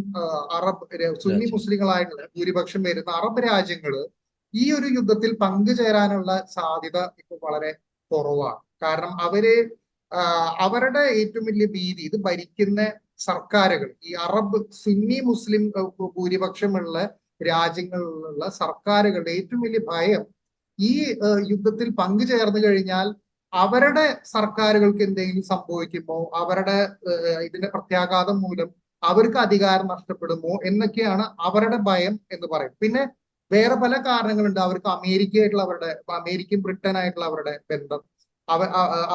അറബ് സുന്നി മുസ്ലിങ്ങളായിട്ടുള്ള ഭൂരിപക്ഷം വരുന്ന അറബ് രാജ്യങ്ങൾ ഈ ഒരു യുദ്ധത്തിൽ പങ്കുചേരാനുള്ള സാധ്യത ഇപ്പൊ വളരെ കുറവാണ്. കാരണം അവർ അവരുടെ ഏറ്റവും വലിയ ഭീതി ഇത് ഭരിക്കുന്ന സർക്കാരുകൾ. ഈ അറബ് സുന്നി മുസ്ലിം ഭൂരിപക്ഷമുള്ള രാജ്യങ്ങളിലുള്ള സർക്കാരുകളുടെ ഏറ്റവും വലിയ ഭയം ഈ യുദ്ധത്തിൽ പങ്കുചേർന്നു കഴിഞ്ഞാൽ അവരുടെ സർക്കാരുകൾക്ക് എന്തെങ്കിലും സംഭവിക്കുമോ? അവരുടെ ഇതിന്റെ പ്രത്യാഘാതം മൂലം അവർക്ക് അധികാരം നഷ്ടപ്പെടുമോ? എന്നൊക്കെയാണ് അവരുടെ ഭയം എന്ന് പറയും പിന്നെ വേറെ പല കാരണങ്ങളുണ്ട്. അവർക്ക് അമേരിക്കയായിട്ടുള്ള അവരുടെ അമേരിക്കയും ബ്രിട്ടനായിട്ടുള്ള അവരുടെ ബന്ധം. അവ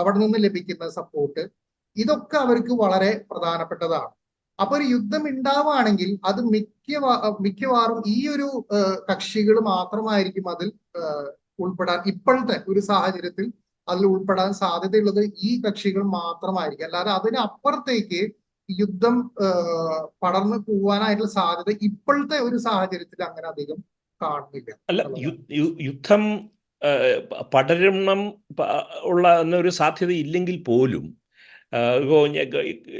അവിടെ നിന്ന് ലഭിക്കുന്ന സപ്പോർട്ട് ഇതൊക്കെ അവർക്ക് വളരെ പ്രധാനപ്പെട്ടതാണ്. അപ്പൊ ഒരു യുദ്ധം ഉണ്ടാവുകയാണെങ്കിൽ അത് മിക്കവാ മിക്കവാറും ഈ ഒരു കക്ഷികൾ മാത്രമായിരിക്കും അതിൽ ഉൾപ്പെടാൻ ഇപ്പോഴത്തെ ഒരു സാഹചര്യത്തിൽ അതിൽ ഉൾപ്പെടാൻ സാധ്യതയുള്ളത് ഈ കക്ഷികൾ മാത്രമായിരിക്കും. അല്ലാതെ അതിനപ്പുറത്തേക്ക് യുദ്ധം പടർന്നു പോവാനായിട്ടുള്ള സാധ്യത ഇപ്പോഴത്തെ ഒരു സാഹചര്യത്തിൽ അങ്ങനെ അധികം കാണുന്നില്ല അല്ല യുദ്ധം പടരണം ഉള്ള എന്നൊരു സാധ്യത ഇല്ലെങ്കിൽ പോലും ആ, ഇപ്പോ ഞ-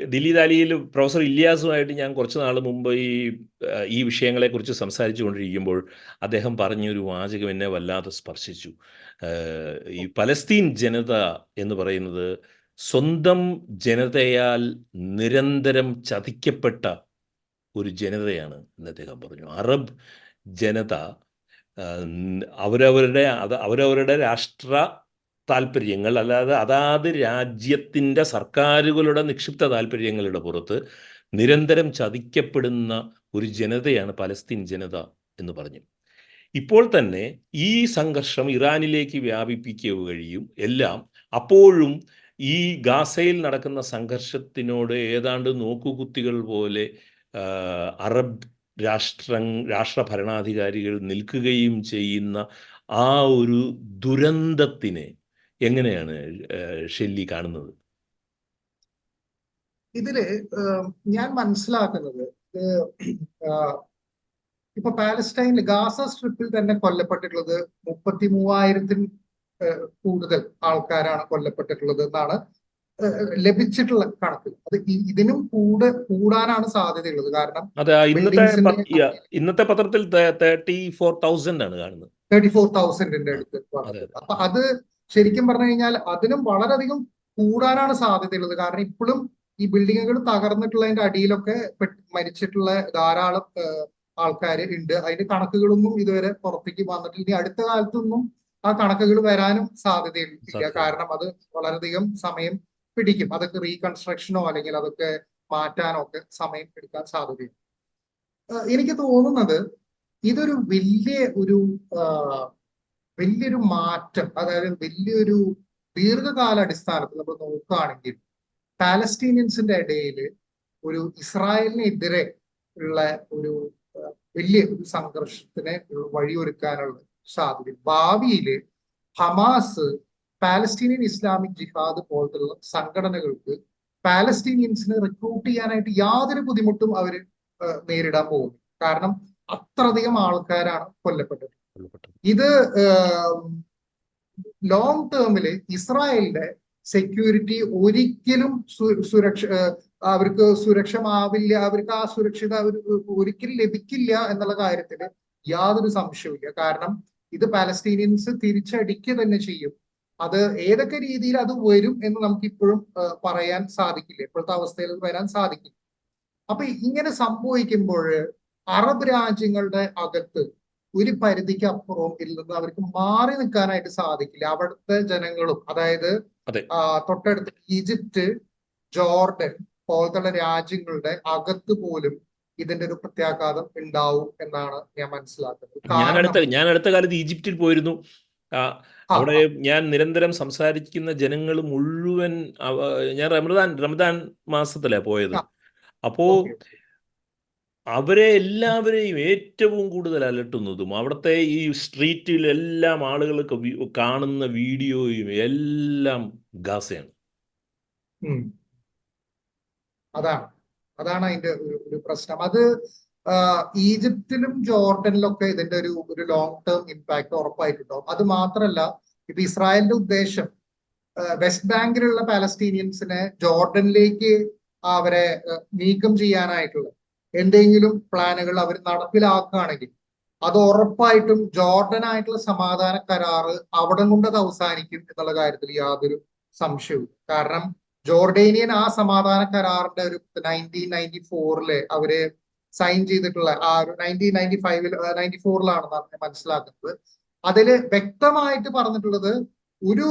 ദില്ലി ദാലിയിൽ പ്രൊഫസർ ഇല്യാസുമായിട്ട് ഞാൻ കുറച്ച് നാൾ മുമ്പ് ഈ ഈ വിഷയങ്ങളെക്കുറിച്ച് സംസാരിച്ചു കൊണ്ടിരിക്കുമ്പോൾ അദ്ദേഹം പറഞ്ഞൊരു വാചകം എന്നെ വല്ലാതെ സ്പർശിച്ചു. ഈ പലസ്തീൻ ജനത എന്ന് പറയുന്നത് സ്വന്തം ജനതയാൽ നിരന്തരം ചതിക്കപ്പെട്ട ഒരു ജനതയാണ് എന്ന് അദ്ദേഹം പറഞ്ഞു. അറബ് ജനത അവരവരുടെ അത് അവരവരുടെ രാഷ്ട്ര താല്പര്യങ്ങൾ അല്ലാതെ അതാത് രാജ്യത്തിന്റെ സർക്കാരുകളുടെ നിക്ഷിപ്ത താല്പര്യങ്ങളുടെ പുറത്ത് നിരന്തരം ചതിക്കപ്പെടുന്ന ഒരു ജനതയാണ് പലസ്തീൻ ജനത എന്ന് പറഞ്ഞു. ഇപ്പോൾ തന്നെ ഈ സംഘർഷം ഇറാനിലേക്ക് വ്യാപിപ്പിക്കുക കഴിയും. എല്ലാം അപ്പോഴും ഈ ഗാസയിൽ നടക്കുന്ന സംഘർഷത്തിനോട് ഏതാണ്ട് നോക്കുകുത്തികൾ പോലെ അറബ് രാഷ്ട്ര രാഷ്ട്ര ഭരണാധികാരികൾ നിൽക്കുകയും ചെയ്യുന്ന ആ ഒരു ദുരന്തത്തിനെ എങ്ങനെയാണ് ഷെല്ലി കാണുന്നത്? ഇതിൽ ഞാൻ മനസ്സിലാക്കുന്നത് ഇപ്പൊ പാലസ്റ്റൈനിൽ ഗാസ സ്ട്രിപ്പിൽ തന്നെ കൊല്ലപ്പെട്ടിട്ടുള്ളത് മുപ്പത്തി മൂവായിരത്തിൽ കൂടുതൽ ആൾക്കാരാണ് കൊല്ലപ്പെട്ടിട്ടുള്ളത് എന്നാണ് ലഭിച്ചിട്ടുള്ള കണക്ക്. അത് ഇതിനും കൂടെ കൂടാനാണ് സാധ്യതയുള്ളത്. കാരണം ഇന്നത്തെ ഇന്നത്തെ പത്രത്തിൽ തേർട്ടി ഫോർ തൗസൻഡ് ആണ് കാണുന്നത്. തേർട്ടി ഫോർ തൗസൻഡിന്റെ അടുത്ത് അപ്പൊ അത് ശരിക്കും പറഞ്ഞു കഴിഞ്ഞാൽ അതിനും വളരെയധികം കൂടാനാണ് സാധ്യതയുള്ളത്. കാരണം ഇപ്പോഴും ഈ ബിൽഡിങ്ങുകൾ തകർന്നിട്ടുള്ളതിന്റെ അടിയിലൊക്കെ മരിച്ചിട്ടുള്ള ധാരാളം ആൾക്കാർ ഉണ്ട്. അതിന്റെ കണക്കുകളൊന്നും ഇതുവരെ പുറത്തേക്ക് വന്നിട്ടില്ല. ഇനി അടുത്ത കാലത്തൊന്നും ആ കണക്കുകൾ വരാനും സാധ്യതയില്ല. കാരണം അത് വളരെയധികം സമയം പിടിക്കും. അതൊക്കെ റീകൺസ്ട്രക്ഷനോ അല്ലെങ്കിൽ അതൊക്കെ മാറ്റാനോ ഒക്കെ സമയം എടുക്കാൻ സാധ്യതയുണ്ട്. എനിക്ക് തോന്നുന്നത് ഇതൊരു വലിയ ഒരു വലിയൊരു മാറ്റം അതായത് വലിയൊരു ദീർഘകാല അടിസ്ഥാനത്തിൽ നമ്മൾ നോക്കുകയാണെങ്കിൽ പാലസ്തീനിയൻസിന്റെ ഇടയിൽ ഒരു ഇസ്രായേലിനെതിരെ ഉള്ള ഒരു വലിയ ഒരു സംഘർഷത്തിന് വഴിയൊരുക്കാനുള്ള സാധ്യത. ഭാവിയിൽ ഹമാസ് പാലസ്തീനിയൻ ഇസ്ലാമിക് ജിഹാദ് പോലത്തുള്ള സംഘടനകൾക്ക് പാലസ്തീനിയൻസിനെ റിക്രൂട്ട് ചെയ്യാനായിട്ട് യാതൊരു ബുദ്ധിമുട്ടും അവർ നേരിടാൻ പോകുന്നു കാരണം അത്രയധികം ആൾക്കാരാണ് കൊല്ലപ്പെട്ടത്. ഇത് ലോങ് ടേമിൽ ഇസ്രായേലിന്റെ സെക്യൂരിറ്റി ഒരിക്കലും സുരക്ഷ അവർക്ക് സുരക്ഷമാവില്ല അവർക്ക് ആ സുരക്ഷിത ഒരു ഒരിക്കലും ലഭിക്കില്ല എന്നുള്ള കാര്യത്തിൽ യാതൊരു സംശയവുമില്ല കാരണം ഇത് പാലസ്തീനിയൻസ് തിരിച്ചടിക്കുക തന്നെ ചെയ്യും. അത് ഏതൊക്കെ രീതിയിൽ അത് വരും എന്ന് നമുക്ക് ഇപ്പോഴും പറയാൻ സാധിക്കില്ല. ഇപ്പോഴത്തെ അവസ്ഥയിൽ വരാൻ സാധിക്കില്ല. അപ്പൊ ഇങ്ങനെ സംഭവിക്കുമ്പോൾ അറബ് രാജ്യങ്ങളുടെ അകത്ത് ഒരു പരിധിക്ക് അപ്പുറവും ഇല്ലെന്ന് അവർക്ക് മാറി നിൽക്കാനായിട്ട് സാധിക്കില്ല. അവിടുത്തെ ജനങ്ങളും അതായത് തൊട്ടടുത്ത് ഈജിപ്റ്റ് ജോർഡൻ പോലത്തെ രാജ്യങ്ങളുടെ അകത്ത് പോലും ഇതിന്റെ ഒരു പ്രത്യാഘാതം ഉണ്ടാവും എന്നാണ് ഞാൻ മനസ്സിലാക്കുന്നത്. ഞാൻ അടുത്ത ഞാൻ അടുത്ത കാലത്ത് ഈജിപ്തിൽ പോയിരുന്നു. അവിടെ ഞാൻ നിരന്തരം സംസാരിക്കുന്ന ജനങ്ങൾ മുഴുവൻ ഞാൻ റമദാൻ റമദാൻ മാസത്തിലാ പോയത്. അപ്പോ. അവരെ എല്ലാവരെയും ഏറ്റവും കൂടുതൽ അലട്ടുന്നതും അവിടുത്തെ ഈ സ്ട്രീറ്റിൽ എല്ലാം കാണുന്ന വീഡിയോയും എല്ലാം ഗാസയാണ്. അതാണ്. അതാണ് അതിന്റെ ഒരു പ്രശ്നം. അത് ഈജിപ്തിലും ജോർഡനിലും ഒക്കെ ഇതിന്റെ ഒരു ഒരു ലോങ് ടേം ഇമ്പാക്ട് ഉറപ്പായിട്ടുണ്ടാവും അത് മാത്രമല്ല ഇപ്പൊ ഇസ്രായേലിന്റെ ഉദ്ദേശം വെസ്റ്റ് ബാങ്കിലുള്ള പാലസ്തീനിയൻസിനെ ജോർഡനിലേക്ക് അവരെ നീക്കം ചെയ്യാനായിട്ടുള്ള എന്തെങ്കിലും പ്ലാനുകൾ അവർ നടപ്പിലാക്കുകയാണെങ്കിൽ അത് ഉറപ്പായിട്ടും ജോർഡനായിട്ടുള്ള സമാധാന കരാറ് അവിടെ കൊണ്ട് അത് അവസാനിക്കും എന്നുള്ള കാര്യത്തിൽ യാതൊരു സംശയവും കാരണം ജോർഡേനിയൻ ആ സമാധാന കരാറിന്റെ ഒരു നയന്റീൻ നയന്റി ഫോറിൽ അവർ സൈൻ ചെയ്തിട്ടുള്ള ആ ഒരു നയന്റീൻ നയന്റി ഫൈവിൽ നയന്റി ഫോറിലാണെന്നാണ് മനസ്സിലാക്കുന്നത്. അതിൽ വ്യക്തമായിട്ട് പറഞ്ഞിട്ടുള്ളത് ഒരു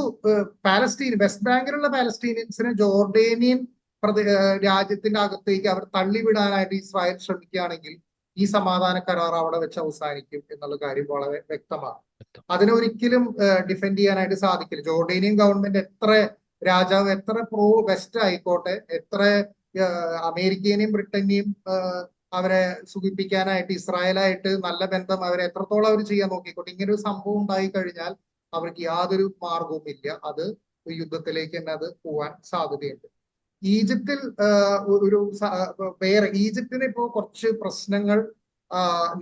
പാലസ്തീൻ വെസ്റ്റ് ബാങ്കിലുള്ള പാലസ്തീനിയൻസിന് ജോർഡേനിയൻ ഏഹ്, രാജ്യത്തിന്റെ അകത്തേക്ക് അവർ തള്ളിവിടാനായിട്ട് ഇസ്രായേൽ ശ്രമിക്കുകയാണെങ്കിൽ ഈ സമാധാന കരാർ അവിടെ വെച്ച് അവസാനിക്കും എന്നുള്ള കാര്യം വളരെ വ്യക്തമാണ്. അതിനെ ഒരിക്കലും ഡിഫെൻഡ് ചെയ്യാനായിട്ട് സാധിക്കില്ല. ജോർഡേനിയൻ ഗവൺമെന്റ് എത്ര രാജാവ് എത്ര പ്രോ വെസ്റ്റ് ആയിക്കോട്ടെ എത്ര അമേരിക്കനെയും ബ്രിട്ടനെയും അവരെ സുഖിപ്പിക്കാനായിട്ട് ഇസ്രായേലായിട്ട് നല്ല ബന്ധം അവരെ എത്രത്തോളം അവർ ചെയ്യാൻ നോക്കിക്കോട്ടെ ഇങ്ങനെ ഒരു സംഭവം ഉണ്ടായി കഴിഞ്ഞാൽ അവർക്ക് യാതൊരു മാർഗവും ഇല്ല അത് യുദ്ധത്തിലേക്ക് തന്നെ അത് പോവാൻ സാധ്യതയുണ്ട്. ഈജിപ്തിൽ ഒരു വേറെ ഈജിപ്തിന് ഇപ്പോ കുറച്ച് പ്രശ്നങ്ങൾ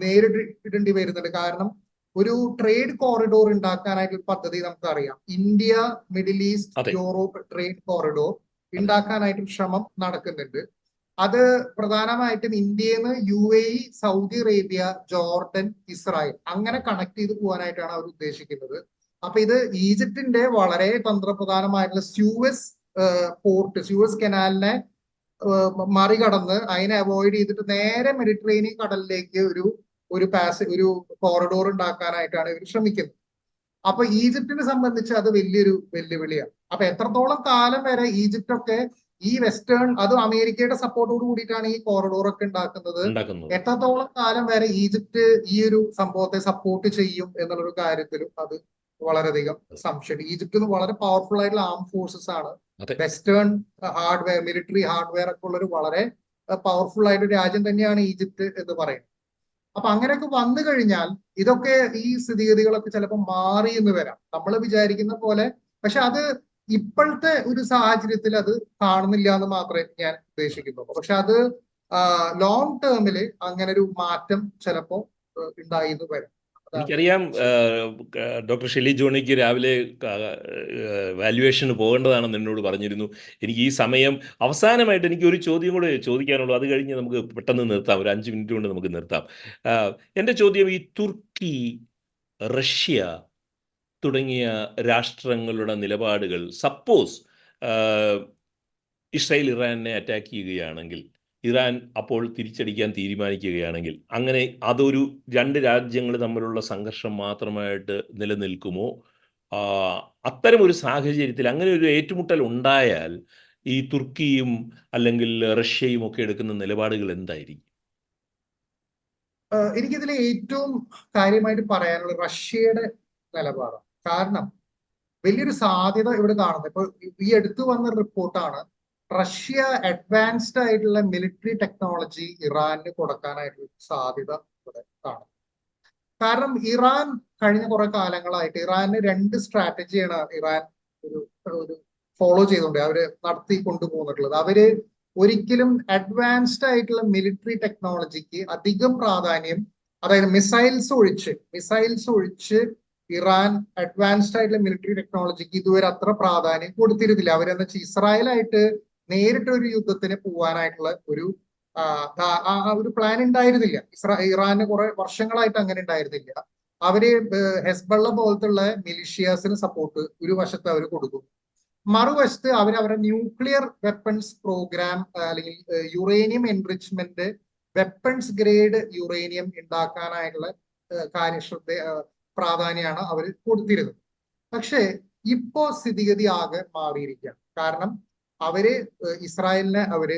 നേരിടേണ്ടി വരുന്നുണ്ട്. കാരണം ഒരു ട്രേഡ് കോറിഡോർ ഉണ്ടാക്കാനായിട്ട് ഒരു പദ്ധതി നമുക്കറിയാം. India middle East Europe trade corridor ഉണ്ടാക്കാനായിട്ട് ശ്രമം നടക്കുന്നുണ്ട്. അത് പ്രധാനമായിട്ടും ഇന്ത്യയിൽ നിന്ന് U A E Saudi Arabia Jordan Israel അങ്ങനെ കണക്ട് ചെയ്ത് പോകാനായിട്ടാണ് അവർ ഉദ്ദേശിക്കുന്നത്. അപ്പൊ ഇത് ഈജിപ്തിന്റെ വളരെ തന്ത്രപ്രധാനമായിട്ടുള്ള സ്യൂവസ് പോർട്ട് സ്യൂസ് കനാലിനെ മറികടന്ന് അതിനെ അവോയ്ഡ് ചെയ്തിട്ട് നേരെ മെഡിറ്ററേനിയൻ കടലിലേക്ക് ഒരു ഒരു പാസ് ഒരു കോറിഡോർ ഉണ്ടാക്കാനായിട്ടാണ് ഇവർ ശ്രമിക്കുന്നത്. അപ്പൊ ഈജിപ്തിനെ സംബന്ധിച്ച് അത് വലിയൊരു വെല്ലുവിളിയാണ്. അപ്പൊ എത്രത്തോളം കാലം വരെ ഈജിപ്റ്റ് ഒക്കെ ഈ വെസ്റ്റേൺ അത് അമേരിക്കയുടെ സപ്പോർട്ടോട് കൂടിയിട്ടാണ് ഈ കോറിഡോർ ഒക്കെ ഉണ്ടാക്കുന്നത്? എത്രത്തോളം കാലം വരെ ഈജിപ്റ്റ് ഈ ഒരു സംഭവത്തെ സപ്പോർട്ട് ചെയ്യും എന്നുള്ളൊരു കാര്യത്തിലും അത് വളരെയധികം സംശയമുണ്ട് ഈജിപ്തിന് വളരെ പവർഫുൾ ആയിട്ടുള്ള ആം ഫോഴ്സസ് ആണ്. വെസ്റ്റേൺ ഹാർഡ്വെയർ മിലിറ്ററി ഹാർഡ്വെയർ ഒക്കെ ഉള്ള ഒരു വളരെ പവർഫുൾ ആയിട്ട് രാജ്യം തന്നെയാണ് ഈജിപ്ത് എന്ന് പറയുന്നത്. അപ്പൊ അങ്ങനെയൊക്കെ വന്നു കഴിഞ്ഞാൽ ഇതൊക്കെ ഈ സ്ഥിതിഗതികളൊക്കെ ചിലപ്പോൾ മാറി എന്ന് വരാം. നമ്മൾ വിചാരിക്കുന്ന പോലെ പക്ഷെ അത് ഇപ്പോഴത്തെ ഒരു സാഹചര്യത്തിൽ അത് കാണുന്നില്ല എന്ന് മാത്രമേ ഞാൻ ഉദ്ദേശിക്കുന്നുള്ളൂ. പക്ഷെ അത് ലോങ് ടേമിൽ അങ്ങനെ ഒരു മാറ്റം ചിലപ്പോ ഉണ്ടായി എന്ന് വരാം. എനിക്കറിയാം ഡോക്ടർ ഷെലി ജോണിക്ക് രാവിലെ വാല്യുവേഷന് പോകേണ്ടതാണെന്ന് എന്നോട് പറഞ്ഞിരുന്നു. എനിക്ക് ഈ സമയം അവസാനമായിട്ട് എനിക്ക് ഒരു ചോദ്യം കൂടെ ചോദിക്കാനുള്ളൂ. അത് കഴിഞ്ഞ് നമുക്ക് പെട്ടെന്ന് നിർത്താം. ഒരു അഞ്ച് മിനിറ്റ് കൊണ്ട് നമുക്ക് നിർത്താം. എന്റെ ചോദ്യം ഈ തുർക്കി റഷ്യ തുടങ്ങിയ രാഷ്ട്രങ്ങളുടെ നിലപാടുകൾ സപ്പോസ് ഇസ്രായേൽ ഇറാനെ അറ്റാക്ക് ചെയ്യുകയാണെങ്കിൽ ഇറാൻ അപ്പോൾ തിരിച്ചടിക്കാൻ തീരുമാനിക്കുകയാണെങ്കിൽ അങ്ങനെ അതൊരു രണ്ട് രാജ്യങ്ങൾ തമ്മിലുള്ള സംഘർഷം മാത്രമായിട്ട് നിലനിൽക്കുമോ? അത്തരം ഒരു സാഹചര്യത്തിൽ അങ്ങനെ ഒരു ഏറ്റുമുട്ടൽ ഉണ്ടായാൽ ഈ തുർക്കിയും അല്ലെങ്കിൽ റഷ്യയും ഒക്കെ എടുക്കുന്ന നിലപാടുകൾ എന്തായിരിക്കും? എനിക്കിതിൽ ഏറ്റവും കാര്യമായിട്ട് പറയാനുള്ള റഷ്യയുടെ നിലപാടാണ്. കാരണം വലിയൊരു സാധ്യത ഇവിടെ കാണുന്നത് ഇപ്പൊ ഈ അടുത്ത് വന്ന റിപ്പോർട്ടാണ് റഷ്യ അഡ്വാൻസ്ഡ് ആയിട്ടുള്ള മിലിറ്ററി ടെക്നോളജി ഇറാന് കൊടുക്കാനായിട്ടുള്ള സാധ്യത ഇവിടെ കാണും കാരണം ഇറാൻ കഴിഞ്ഞ കുറെ കാലങ്ങളായിട്ട് ഇറാന് രണ്ട് സ്ട്രാറ്റജിയാണ് ഇറാൻ ഒരു ഒരു ഫോളോ ചെയ്തുകൊണ്ട് അവർ നടത്തി കൊണ്ടുപോകുന്നിട്ടുള്ളത് അവർ ഒരിക്കലും അഡ്വാൻസ്ഡ് ആയിട്ടുള്ള മിലിറ്ററി ടെക്നോളജിക്ക് അധികം പ്രാധാന്യം അതായത് മിസൈൽസ് ഒഴിച്ച് മിസൈൽസ് ഒഴിച്ച് ഇറാൻ അഡ്വാൻസ്ഡ് ആയിട്ടുള്ള മിലിറ്ററി ടെക്നോളജിക്ക് ഇതുവരെ അത്ര പ്രാധാന്യം കൊടുത്തിരുന്നില്ല. അവരെന്ന് വെച്ചാൽ ഇസ്രായേലായിട്ട് നേരിട്ട് ഒരു യുദ്ധത്തിന് പോവാനായിട്ടുള്ള ഒരു ഒരു പ്ലാൻ ഉണ്ടായിരുന്നില്ല ഇസ്രാ ഇറാന് കുറെ വർഷങ്ങളായിട്ട് അങ്ങനെ ഉണ്ടായിരുന്നില്ല അവർ ഹെസ്ബള്ള പോലത്തുള്ള മിലിഷ്യാസിന് സപ്പോർട്ട് ഒരു വശത്ത് അവർ കൊടുക്കും. മറുവശത്ത് അവർ അവരുടെ ന്യൂക്ലിയർ വെപ്പൺസ് പ്രോഗ്രാം അല്ലെങ്കിൽ uranium enrichment weapons grade uranium ഉണ്ടാക്കാനായിട്ടുള്ള കാര്യശ്രദ്ധ പ്രാധാന്യമാണ് അവർ കൊടുത്തിരുന്നത്. പക്ഷേ ഇപ്പോ സ്ഥിതിഗതി ആകെ മാറിയിരിക്കുകയാണ് കാരണം അവർ ഇസ്രായേലിനെ അവർ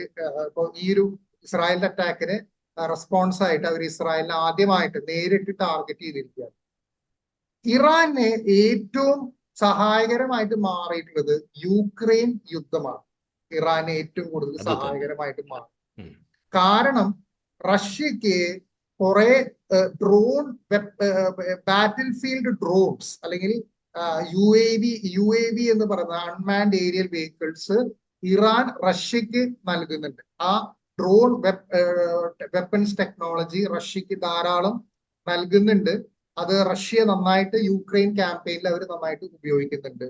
ഇപ്പൊ ഈ ഒരു ഇസ്രായേലിന്റെ അറ്റാക്കിന് റെസ്പോൺസ് ആയിട്ട് അവർ ഇസ്രായേലിനെ ആദ്യമായിട്ട് നേരിട്ട് ടാർഗറ്റ് ചെയ്തിരിക്കുകയാണ്. ഇറാനെ ഏറ്റവും സഹായകരമായിട്ട് മാറിയിട്ടുള്ളത് യുക്രൈൻ യുദ്ധമാണ്. ഇറാന് ഏറ്റവും കൂടുതൽ സഹായകരമായിട്ട് മാറി. കാരണം റഷ്യക്ക് കുറെ ഡ്രോൺ ബാറ്റിൽ ഫീൽഡ് ഡ്രോൺസ് അല്ലെങ്കിൽ U A V U A V എന്ന് പറയുന്ന അൺമാൻഡ് ഏരിയൽ വെഹിക്കിൾസ് ഇറാൻ റഷ്യക്ക് നൽകുന്നുണ്ട്. ആ ഡ്രോൺ വെപ്പൺസ് ടെക്നോളജി റഷ്യക്ക് ധാരാളം നൽകുന്നുണ്ട്. അത് റഷ്യ നന്നായിട്ട് യുക്രൈൻ ക്യാമ്പയിനിൽ അവർ നന്നായിട്ട് ഉപയോഗിക്കുന്നുണ്ട്.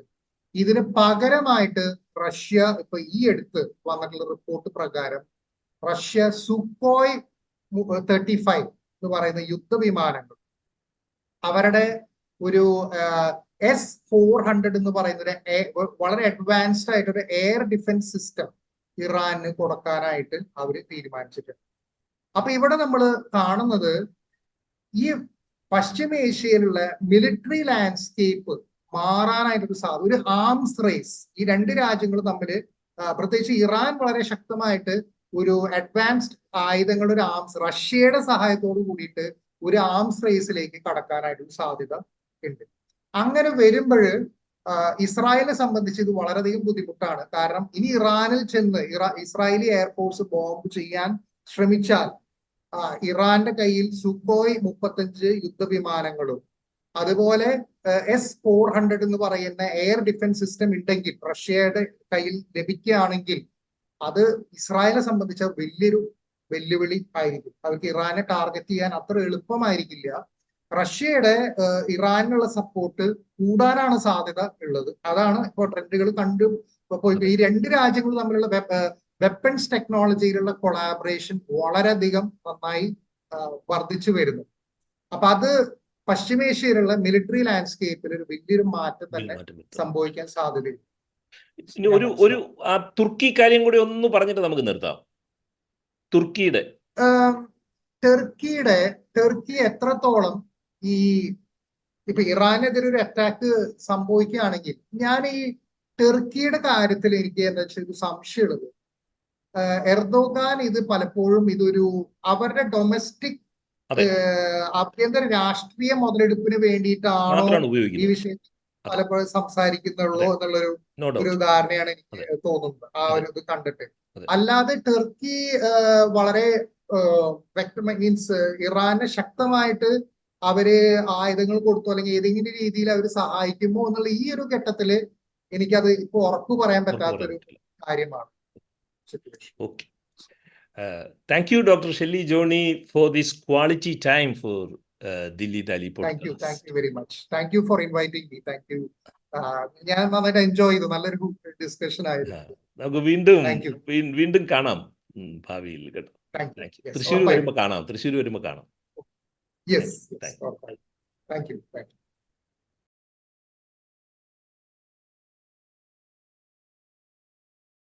ഇതിന് പകരമായിട്ട് റഷ്യ ഇപ്പൊ ഈ അടുത്ത് വന്നിട്ടുള്ള റിപ്പോർട്ട് പ്രകാരം റഷ്യ സുക്കോയ് തേർട്ടി ഫൈവ് എന്ന് പറയുന്ന യുദ്ധവിമാനങ്ങൾ അവരുടെ ഒരു എസ് ഫോർ ഹൺഡ്രഡ് എന്ന് പറയുന്ന ഒരു വളരെ അഡ്വാൻസ്ഡ് ആയിട്ട് ഒരു എയർ ഡിഫൻസ് സിസ്റ്റം ഇറാന് കൊടുക്കാനായിട്ട് അവർ തീരുമാനിച്ചിട്ടുണ്ട്. അപ്പൊ ഇവിടെ നമ്മൾ കാണുന്നത് ഈ പശ്ചിമേഷ്യയിലുള്ള മിലിറ്ററി ലാൻഡ്സ്കേപ്പ് മാറാനായിട്ടൊരു സാധ്യത ഒരു ആംസ് റേസ് ഈ രണ്ട് രാജ്യങ്ങൾ തമ്മിൽ പ്രത്യേകിച്ച് ഇറാൻ വളരെ ശക്തമായിട്ട് ഒരു അഡ്വാൻസ്ഡ് ആയുധങ്ങളുടെ ഒരു ആംസ് റഷ്യയുടെ സഹായത്തോട് കൂടിയിട്ട് ഒരു ആംസ് റേസിലേക്ക് കടക്കാനായിട്ടൊരു സാധ്യത ഉണ്ട്. അങ്ങനെ വരുമ്പോൾ ഇസ്രായേലിനെ സംബന്ധിച്ച് ഇത് വളരെയധികം ബുദ്ധിമുട്ടാണ്. കാരണം ഇനി ഇറാനിൽ ചെന്ന് ഇറാ ഇസ്രായേലി എയർഫോഴ്സ് ബോംബ് ചെയ്യാൻ ശ്രമിച്ചാൽ ഇറാന്റെ കയ്യിൽ സുഖോയ് മുപ്പത്തഞ്ച് യുദ്ധവിമാനങ്ങളും അതുപോലെ എസ് ഫോർ ഹൺഡ്രഡ് എന്ന് പറയുന്ന എയർ ഡിഫൻസ് സിസ്റ്റം ഉണ്ടെങ്കിൽ റഷ്യയുടെ കയ്യിൽ ലഭിക്കുകയാണെങ്കിൽ അത് ഇസ്രായേലിനെ സംബന്ധിച്ച വലിയൊരു വെല്ലുവിളി ആയിരിക്കും. അവർക്ക് ഇറാനെ ടാർഗറ്റ് ചെയ്യാൻ അത്ര എളുപ്പമായിരിക്കില്ല. റഷ്യയുടെ ഇറാനുള്ള സപ്പോർട്ട് കൂടാനാണ് സാധ്യത ഉള്ളത്. അതാണ് ഇപ്പോൾ ട്രെൻഡുകൾ കണ്ടു ഈ രണ്ട് രാജ്യങ്ങൾ തമ്മിലുള്ള വെപ്പൺസ് ടെക്നോളജിയിലുള്ള കൊളാബറേഷൻ വളരെയധികം നന്നായി വർദ്ധിച്ചു വരുന്നു. അപ്പൊ അത് പശ്ചിമേഷ്യയിലുള്ള മിലിറ്ററി ലാൻഡ്സ്കേപ്പിൽ ഒരു വലിയൊരു മാറ്റം തന്നെ സംഭവിക്കാൻ സാധ്യതയുണ്ട്. ഒരു ഒരു ആ തുർക്കി കാര്യം കൂടി ഒന്ന് പറഞ്ഞിട്ട് നമുക്ക് നിർത്താം. തുർക്കിയുടെ. ടർക്കിയുടെ ടർക്കി എത്രത്തോളം ഈ ഇപ്പൊ ഇറാനെതിരെ ഒരു അറ്റാക്ക് സംഭവിക്കുകയാണെങ്കിൽ ഞാൻ ഈ ടെർക്കിയുടെ കാര്യത്തിൽ എനിക്ക് എന്താ വെച്ചാൽ ഒരു സംശയമുള്ളത് എർദോഗാൻ ഇത് പലപ്പോഴും ഇതൊരു അവരുടെ ഡൊമസ്റ്റിക്. ആഭ്യന്തര രാഷ്ട്രീയ മുതലെടുപ്പിന് വേണ്ടിയിട്ടാണോ ഈ വിഷയം വിഷയത്തിൽ പലപ്പോഴും സംസാരിക്കുന്നുള്ളൂ. എന്നുള്ളൊരു ഒരു ഉദാഹരണയാണ് ധാരണയാണ് എനിക്ക് തോന്നുന്നത്. ആ ഒരു ഇത് കണ്ടിട്ട്. അല്ലാതെ ടെർക്കി വളരെ വ്യക്തമായി മീൻസ് ഇറാനെ ശക്തമായിട്ട് അവർ ആയുധങ്ങൾ കൊടുത്തു അല്ലെങ്കിൽ ഏതെങ്കിലും രീതിയിൽ അവർ സഹായിക്കുമോ എന്നുള്ള ഈ ഒരു ഘട്ടത്തിൽ എനിക്കത് ഇപ്പൊ ഉറപ്പ് പറയാൻ പറ്റാത്തൊരു കാര്യമാണ്. Thank you doctor Shelly Johnny for this quality time for Delhi Dali thank you thank you very much thank you for inviting me thank you ഞാൻ നന്നായിട്ട് എൻജോയ് ചെയ്തു. നല്ലൊരു ഡിസ്കഷൻ ആയിരുന്നു. നമുക്ക് വീണ്ടും വീണ്ടും കാണാം. ഭാവിയിൽ കേട്ടോ. താങ്ക് വരുമ്പോ കാണാം. തൃശ്ശൂർ വരുമ്പോ വരുമ്പോൾ കാണാം. Yes. yes. Thank you. Thank you.